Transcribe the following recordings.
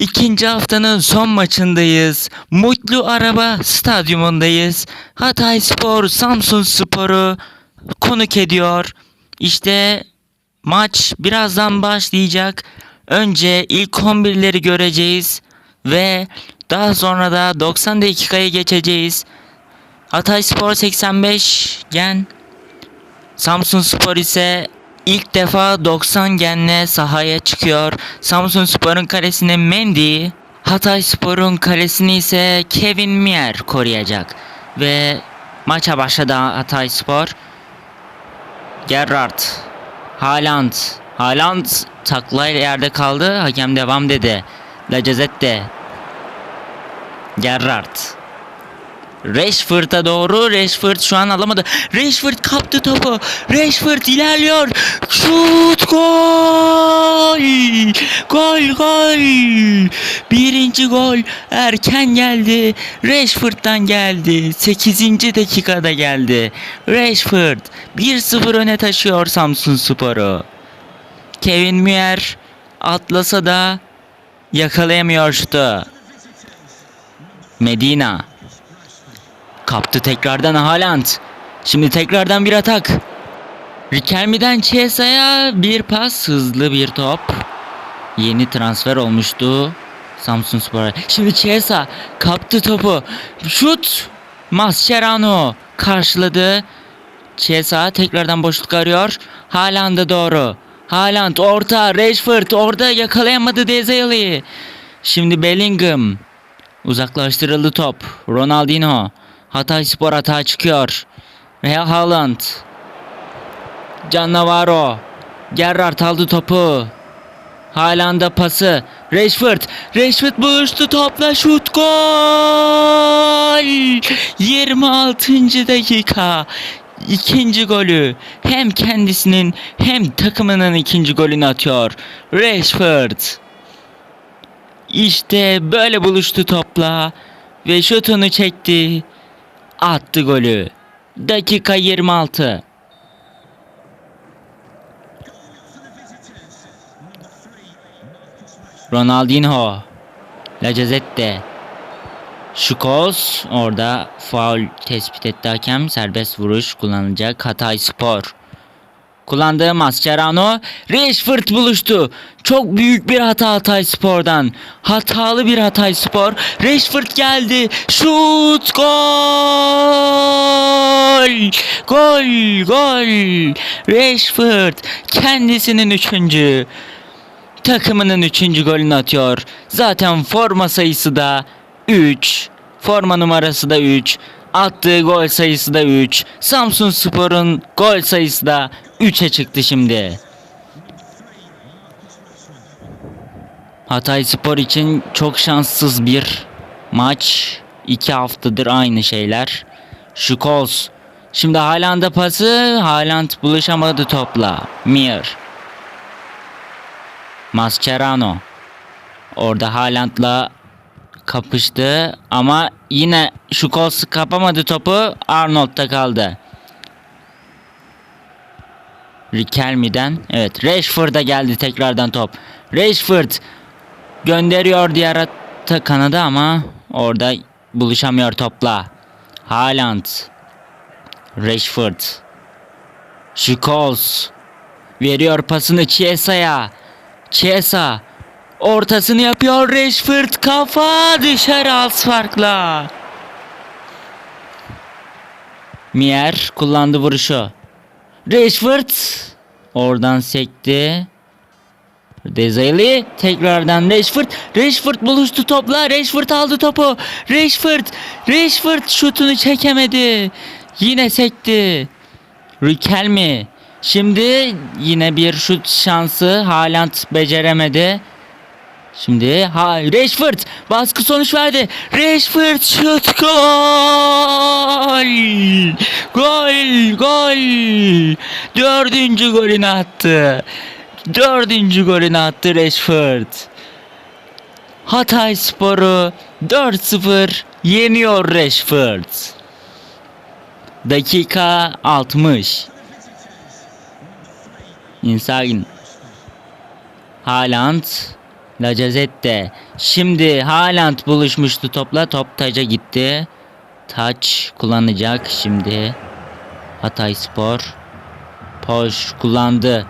İkinci haftanın son maçındayız. Mutlu Araba Stadyumundayız. Hatay Spor Samsun Spor'u konuk ediyor. İşte maç birazdan başlayacak. Önce ilk 11'leri göreceğiz ve daha sonra da 90 dakikaya geçeceğiz. Hatay Spor 85 gen. Samsun Spor ise ilk defa 90 genle sahaya çıkıyor. Samsun Spor'un kalesine Mendy, Hatay Spor'un kalesini ise Kevin Mier koruyacak. Ve maça başladı Hatay Spor. Gerrard, Haaland, Haaland taklayla yerde kaldı. Hakem devam dedi. Lacazette, Gerrard, Rashford'a doğru. Rashford şu an alamadı. Rashford kaptı topu. Rashford ilerliyor. Şut gol. Gol gol. Birinci gol erken geldi. Rashford'dan geldi. 8. dakikada geldi. Rashford 1-0 öne taşıyor Samsun Spor'u. Kevin Müer atlasa da yakalayamıyor şutu. Medina Kaptı tekrardan Haaland. Şimdi tekrardan bir atak. Rikelmi'den Chiesa'ya bir pas hızlı bir top. Yeni transfer olmuştu Samsun Spor'a. Şimdi Chiesa kaptı topu. Şut. Mascherano karşıladı. Chiesa tekrardan boşluk arıyor. Haaland'a doğru. Haaland orta. Rashford orada yakalayamadı Dezayel'i. Şimdi Bellingham. Uzaklaştırıldı top. Ronaldinho. Hatay Spor hata çıkıyor. Ve Haaland. Cannavaro. Gerrard aldı topu. Haaland'a pası. Rashford. Rashford buluştu topla şut gol. 26. dakika. İkinci golü hem kendisinin hem takımının ikinci golünü atıyor. Rashford. İşte böyle buluştu topla ve şutunu çekti. Attı golü. Dakika 26. Ronaldinho. Lacazette. Şukos orada faul tespit etti hakem. Serbest vuruş kullanılacak. Hatay Spor. Kullandığı Mascherano. Rashford buluştu. Çok büyük bir hata Hatay Spor'dan. Hatalı bir Hatay Spor. Rashford geldi. Şut gol. Gol gol. Rashford kendisinin üçüncü. Takımının üçüncü golünü atıyor. Zaten forma sayısı da 3. Forma numarası da 3. Attığı gol sayısı da 3. Samsun Spor'un gol sayısı da 3'e çıktı şimdi. Hatay Spor için çok şanssız bir maç. 2 haftadır aynı şeyler. Şukols. Şimdi Haaland'a pası. Haaland buluşamadı topla. Mir. Mascherano. Orada Haaland'la kapıştı ama yine Şukols kapamadı topu. Arnold'da kaldı. Rikelmi'den. Evet Rashford'a geldi tekrardan top. Rashford gönderiyor diğer ata kanada ama orada buluşamıyor topla. Haaland. Rashford. Scholes. Veriyor pasını Chiesa'ya. Chiesa. Ortasını yapıyor Rashford kafa dışarı az farkla. Mier kullandı vuruşu. Rashford oradan sekti. Dezayeli tekrardan Rashford. Rashford buluştu topla. Rashford aldı topu. Rashford. Rashford şutunu çekemedi. Yine sekti. Rikelmi. Şimdi yine bir şut şansı. Haaland beceremedi. Şimdi ha Rashford baskı sonuç verdi. Rashford şut gol. Gol gol. Dördüncü golünü attı. Dördüncü golünü attı Rashford. Hatay Sporu 4-0 yeniyor Rashford. Dakika 60. Insagin. Haaland Lacazette. Şimdi Haaland buluşmuştu topla. Top taca gitti. Taç kullanacak şimdi. Hatay Spor. Poş kullandı.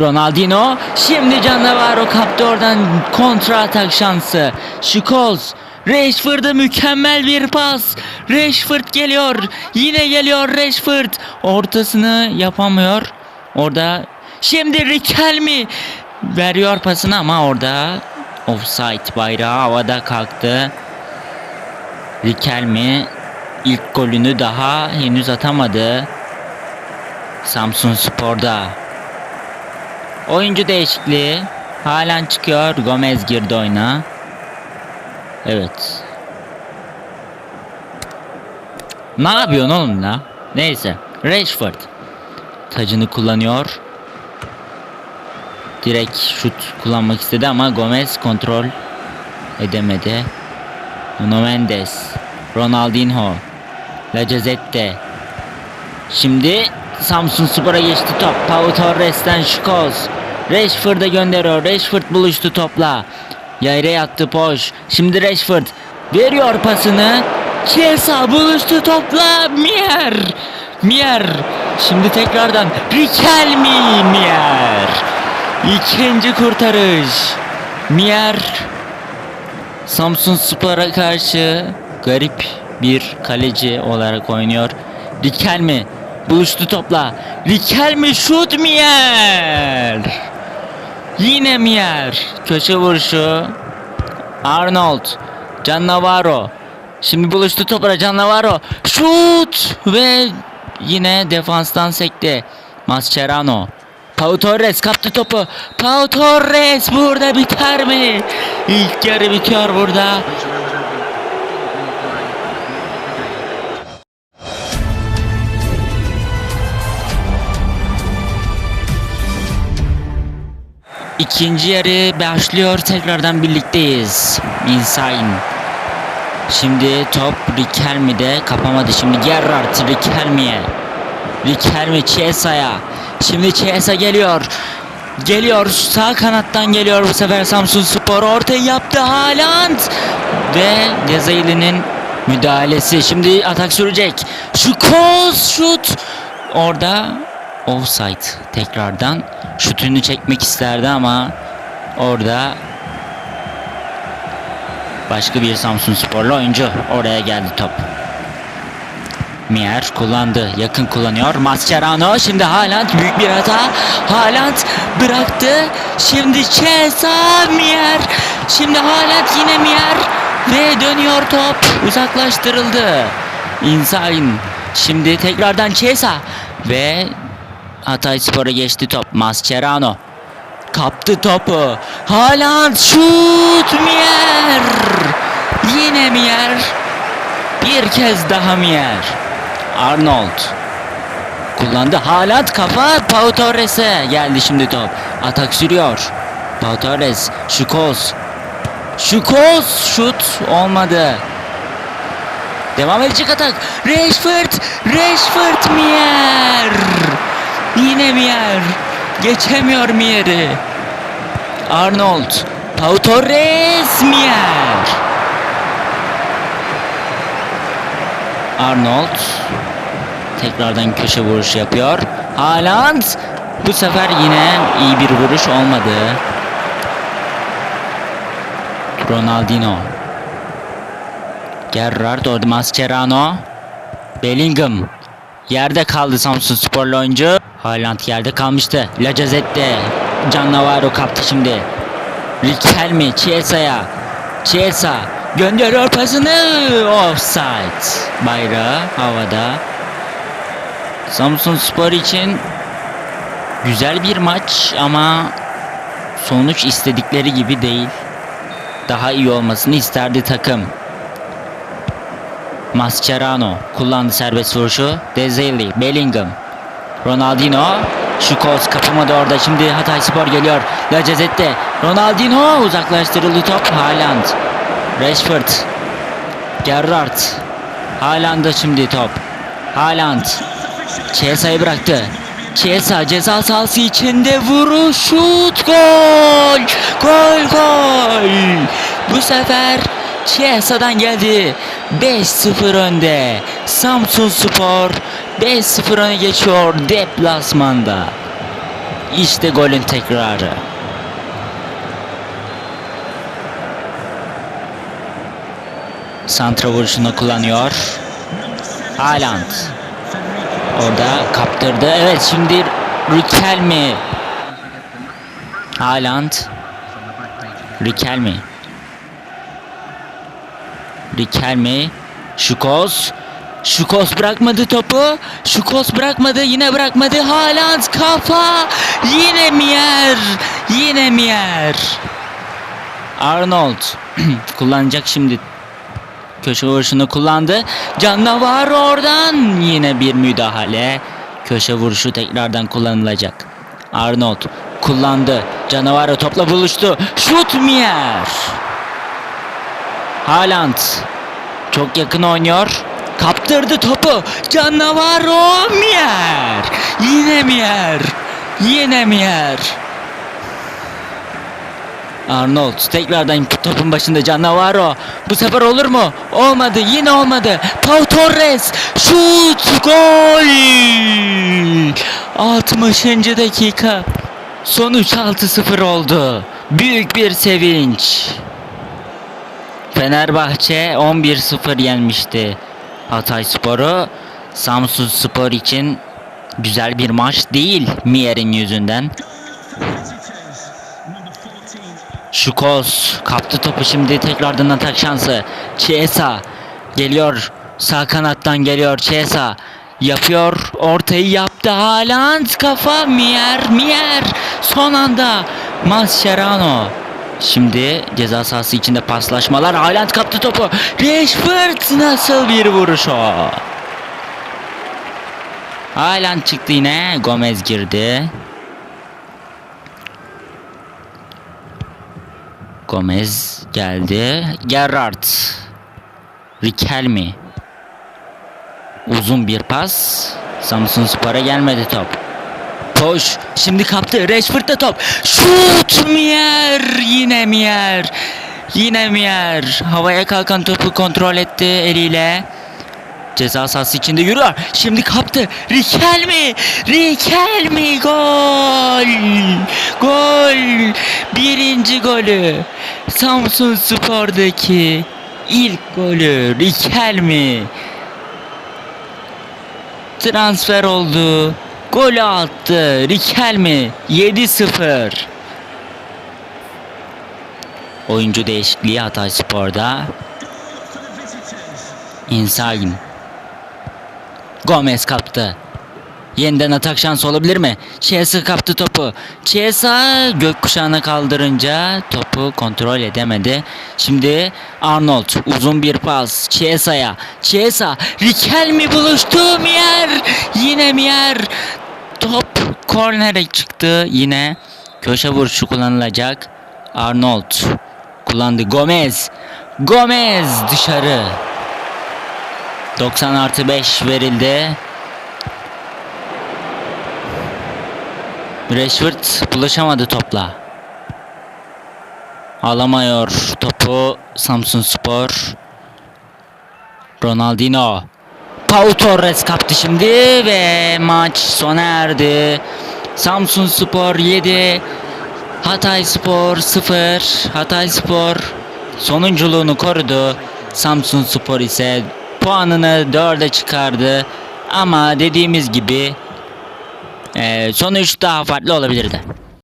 Ronaldinho. Şimdi Cannavaro kaptı oradan kontra atak şansı. Scholes. Rashford'a mükemmel bir pas. Rashford geliyor. Yine geliyor Rashford. Ortasını yapamıyor. Orada şimdi Riquelme veriyor pasını ama orada offside bayrağı havada kalktı. Riquelme ilk golünü daha henüz atamadı. Samsun Spor'da. Oyuncu değişikliği. Halen çıkıyor. Gomez girdi oyuna. Evet. Ne yapıyorsun oğlum la? Neyse. Rashford. Tacını kullanıyor. Direkt şut kullanmak istedi ama Gomez kontrol edemedi. Nuno Mendes. Ronaldinho. Lacazette. Şimdi Samsun Spor'a geçti top. Pau Torres'ten Scholes. Rashford'a gönderiyor. Rashford buluştu topla. Yayre yattı Poş. Şimdi Rashford veriyor pasını. Chiesa buluştu topla. Mier. Mier. Şimdi tekrardan Riquelme Mier. İkinci kurtarış. Mier Samsun Spor'a karşı garip bir kaleci olarak oynuyor. Riquelme buluştu topla. Riquelme şut Mier. Yine Mier. Köşe vuruşu. Arnold. Cannavaro. Şimdi buluştu topla Cannavaro. Şut ve yine defanstan sekti. Mascherano. Pau Torres kaptı topu. Pau Torres burada biter mi? İlk yarı bitiyor burada. İkinci yarı başlıyor. Tekrardan birlikteyiz. Insign. Şimdi top Riquelme'de kapamadı. Şimdi Gerrard Riquelme'ye. Riquelme Chiesa'ya. Şimdi Chiesa geliyor. Geliyor sağ kanattan geliyor bu sefer Samsun Spor. Ortayı yaptı Haaland ve Gezayirli'nin müdahalesi. Şimdi atak sürecek. Şu koz şut orada offside tekrardan. Şutunu çekmek isterdi ama orada başka bir Samsun Sporlu oyuncu oraya geldi top. Mier kullandı. Yakın kullanıyor. Mascherano. Şimdi Haaland büyük bir hata. Haaland bıraktı. Şimdi Chiesa Mier. Şimdi Haaland yine Mier. Ve dönüyor top. Uzaklaştırıldı. Insign. Şimdi tekrardan Chiesa. Ve Hatay Spor'a geçti top. Mascherano. Kaptı topu. Haaland şut Mier. Yine Mier. Bir kez daha Mier. Arnold kullandı. Haaland kafa Pau Torres'e geldi şimdi top. Atak sürüyor. Pau Torres, Şukos. Şukos şut olmadı. Devam edecek atak. Rashford, Rashford Mier. Yine Mier. Geçemiyor Mier'i. Arnold, Pau Torres Mier. Arnold tekrardan köşe vuruş yapıyor. Haaland bu sefer yine iyi bir vuruş olmadı. Ronaldinho. Gerrard Mascherano. Bellingham. Yerde kaldı Samsun sporlu oyuncu. Haaland yerde kalmıştı. Lacazette. Cannavaro kaptı şimdi. Riquelme Chiesa'ya. Chiesa gönderiyor pasını. Offside. Bayrağı havada. Samsun Spor için güzel bir maç ama sonuç istedikleri gibi değil. Daha iyi olmasını isterdi takım. Mascherano kullandı serbest vuruşu. Dezeli, Bellingham, Ronaldinho, Şukos kapamadı orada. Şimdi Hatay Spor geliyor. Lacazette, Ronaldinho uzaklaştırıldı top. Haaland, Rashford, Gerrard, Haaland'a şimdi top. Haaland, Chiesa'yı bıraktı. Chiesa ceza sahası içinde vuruş şut gol! Gol gol! Bu sefer Chiesa'dan geldi. 5-0 önde. Samsun Spor 5-0 öne geçiyor deplasmanda. İşte golün tekrarı Santra vuruşunu kullanıyor Haaland Orada kaptırdı. Evet şimdi Riquelme. Haaland. Riquelme. Riquelme. Şukos. Şukos bırakmadı topu. Şukos bırakmadı. Yine bırakmadı. Haaland kafa. Yine Mier. Yine Mier. Arnold. Kullanacak şimdi Köşe vuruşunu kullandı. Canavar oradan yine bir müdahale. Köşe vuruşu tekrardan kullanılacak. Arnold kullandı. Canavar topla buluştu. Şut Mier. Haaland çok yakın oynuyor. Kaptırdı topu. Canavar o Mier. Yine Mier. Yine Mier. Arnold tekrardan topun başında Cannavaro. Bu sefer olur mu? Olmadı. Yine olmadı. Pau Torres. Şut. Gol. 60. dakika. Sonuç 6-0 oldu. Büyük bir sevinç. Fenerbahçe 11-0 yenmişti Hatay Sporu. Samsun Spor için güzel bir maç değil Mier'in yüzünden. Şukos kaptı topu şimdi tekrardan atak şansı. Chiesa geliyor. Sağ kanattan geliyor Chiesa. Yapıyor. Ortayı yaptı. Haaland kafa. Mier. Mier. Son anda. Mascherano. Şimdi ceza sahası içinde paslaşmalar. Haaland kaptı topu. Rashford nasıl bir vuruş o. Haaland çıktı yine. Gomez girdi. Gomez geldi. Gerrard. Riquelme. Uzun bir pas. Samsun Spor'a gelmedi top. Koş. Şimdi kaptı. Rashford'da top. Şut Mier. Yine Mier. Yine Mier. Havaya kalkan topu kontrol etti eliyle. Ceza sahası içinde yürüyor. Şimdi kaptı. Riquelme. Riquelme gol. Gol. Birinci golü. Samsun Spor'daki ilk golü. Riquelme. Transfer oldu. Golü attı. Riquelme 7-0. Oyuncu değişikliği Hatay Spor'da. Inzaghi. Gomez kaptı. Yeniden atak şansı olabilir mi? Chiesa kaptı topu. Chiesa gökkuşağına kaldırınca topu kontrol edemedi. Şimdi Arnold uzun bir pas. Chiesa'ya. Chiesa. Riquelme buluştu. Mier. Yine Mier. Top kornere çıktı. Yine köşe vuruşu kullanılacak. Arnold kullandı. Gomez. Gomez dışarı. 90 artı 5 verildi. Rashford bulaşamadı topla. Alamıyor topu Samsun Spor. Ronaldinho. Pau Torres kaptı şimdi ve maç sona erdi. Samsun Spor 7. Hatay Spor 0. Hatay Spor sonunculuğunu korudu. Samsun Spor ise puanını 4'e çıkardı. Ama dediğimiz gibi e, sonuç daha farklı olabilirdi.